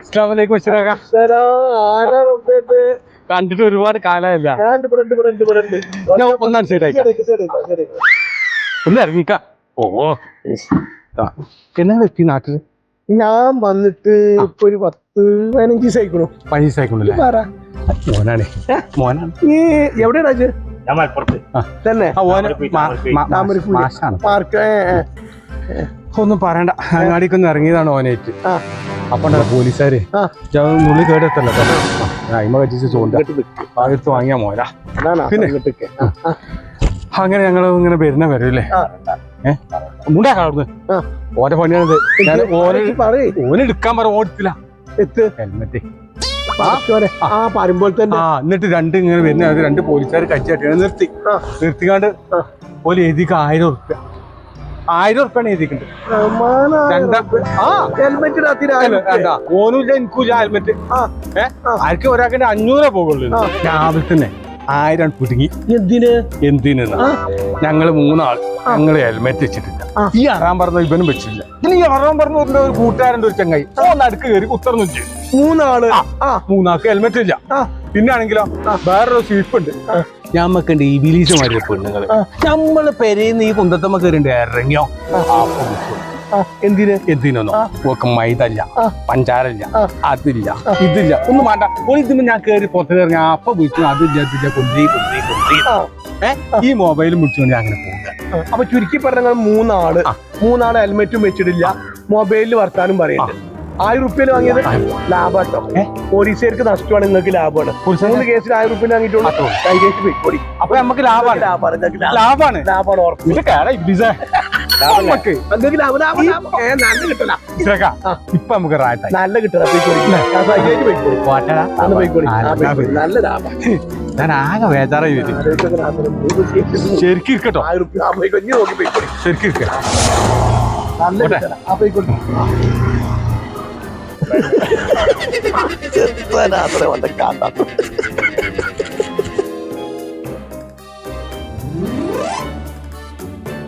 അസ്ലാമലൈക്കും അശ്രാഖ കണ്ടിട്ട് ഒരുപാട് കാലമല്ല ഞാൻ ഒന്നാം സൈഡ് അയക്കാം ഒന്ന് ഇറങ്ങിക്ക. ഓ ആ. എന്നാ എത്തി നാട്ടിൽ? ഞാൻ വന്നിട്ട് ഇപ്പൊ ഒരു പത്ത് പതിനഞ്ച് ദിവസമായിക്കണു പൈസ ആയിക്കൊണ്ടല്ലേ പറ. മോനാണേ. മോനാണ്. നീ എവിടെയാണ് ഇത്? ഞാൻ മലപ്പുറത്ത്. തന്നെ. ഒന്നും പറയണ്ട. അങ്ങാടിക്ക് ഒന്ന് ഇറങ്ങിയതാണ് ഓനേറ്റ് ആ. അപ്പൊ പോലീസുകാര്. നുള്ളി കേടെത്തല്ലോ അയിമ കറ്റിച്ച് ചോണ്ട. അടുത്ത് വാങ്ങിയാ മോരാ അതാണ്? പിന്നെ? അങ്ങനെ ഞങ്ങൾ ഇങ്ങനെ വരുന്ന വരൂല്ലേ ഏഹ് മുണ്ടാ ആ. ഓന്റെ പണിയാണിത്. ഞാൻ ഓന് ഇത് പറയ്. ഓന് എടുക്കാൻ പറ ഓടിത്തില്ല എത്ത്. ഹെൽമെറ്റ്. ആ തന്നെ. ആ എന്നിട്ട് രണ്ട് ഇങ്ങനെ വരുന്ന രണ്ട് പോലീസുകാർ കച്ചാട്ടിയാണ് നിർത്തി. നിർത്തിക്കാണ്ട്. ഓൽ എഴുതിക്ക് ആയിരം ഉറുപ്പ്യ. ആയിരം ഉറുപ്പ്യാണ് എഴുതിക്കുന്നത്. ഓനുമില്ല എനിക്കില്ല ഹെൽമെറ്റ്. ആർക്കും ഒരാൾക്ക് അഞ്ഞൂറേ പോകുള്ളൂ. രാവിലെ തന്നെ. ആയിരം പുതുങ്ങി. എന്തിന്? എന്തിന്. ഞങ്ങൾ മൂന്നാൾ ഞങ്ങൾ ഹെൽമെറ്റ് വെച്ചിട്ടില്ല. ഈ അറാൻ പറഞ്ഞ ഇവനും വെച്ചിട്ടില്ല. ഇനി ഈ അറാൻ പറഞ്ഞ ഒരു കൂട്ടുകാരന്റെ ഒരു ചങ്ങായി. ഓ നടുക്ക് കയറി കുത്തർന്നു ചെയ്തു മൂന്നാൾ? മൂന്നാൾക്ക് ഹെൽമെറ്റ് ഇല്ല. പിന്നെ ആണെങ്കിലോ വേറൊരു സ്വീപ്പ് ഉണ്ട്. ഞമ്മക്കുണ്ട് ഈ വിലീസ് മാറിയ പെണ്ണുങ്ങൾ. നമ്മൾ പെരേന്ന് ഈ കുന്തത്തമ്മ കയറിണ്ട് ഇറങ്ങിയോ. ആ. എന്തിന്? എന്തിനൊന്നും. ഓക്ക് മൈദല്ല പഞ്ചാരല്ല അതില്ല ഇതില്ല. ഒന്നും വേണ്ട. ഒരു ഇതിന് ഞാൻ കയറി പുറത്ത് ഇറങ്ങി അപ്പൊ വിളിച്ചു അതില്ല അതില്ല കൊണ്ടേ കൊണ്ടേ കൊണ്ടേ. ഈ മൊബൈലും വിളിച്ചുകൊണ്ട് ഞാൻ അങ്ങനെ പോകുക അപ്പൊ ചുരുക്കി പറഞ്ഞ മൂന്നാൾ. മൂന്നാൾ ഹെൽമെറ്റും വെച്ചിട്ടില്ല. മൊബൈലിൽ വർത്താനും പറയുന്നത് ആയിരം റുപ്യയിൽ വാങ്ങിയത് ലാഭാട്ടോ? പോലീസുകാർക്ക് നഷ്ടമാണ് നിങ്ങൾക്ക് ലാഭമാണ് മൂന്ന് കേസിൽ ആയിരം റുപ്യ വാങ്ങിയിട്ടുള്ളൂ. അത്രേ ഉള്ളൂ. കൈകേറ്റ് പോയിക്കോടി അപ്പൊ നമുക്ക് ലാഭമാണ് ലാഭമാണ് നിങ്ങൾക്ക് ലാഭാണ് ലാഭമാണ് ഉറപ്പ്. ഇത് നമുക്ക് നിങ്ങൾക്ക് ലാഭം ലാഭം ലാഭം ഏ, നല്ല കിട്ടല. ഇത്രയൊക്കെ. ഇപ്പൊ നമുക്ക് നല്ല കിട്ടണം. നല്ല ലാഭം ഞാൻ ആകെ വരും. ശരിക്കും ഇരിക്കട്ടോ. ശരിക്കും നല്ല പോട്ടെ. കിട്ടല ആ പോയിക്കോടി ചെറുപ്പനാത്ര വന്ന കാണാത്ത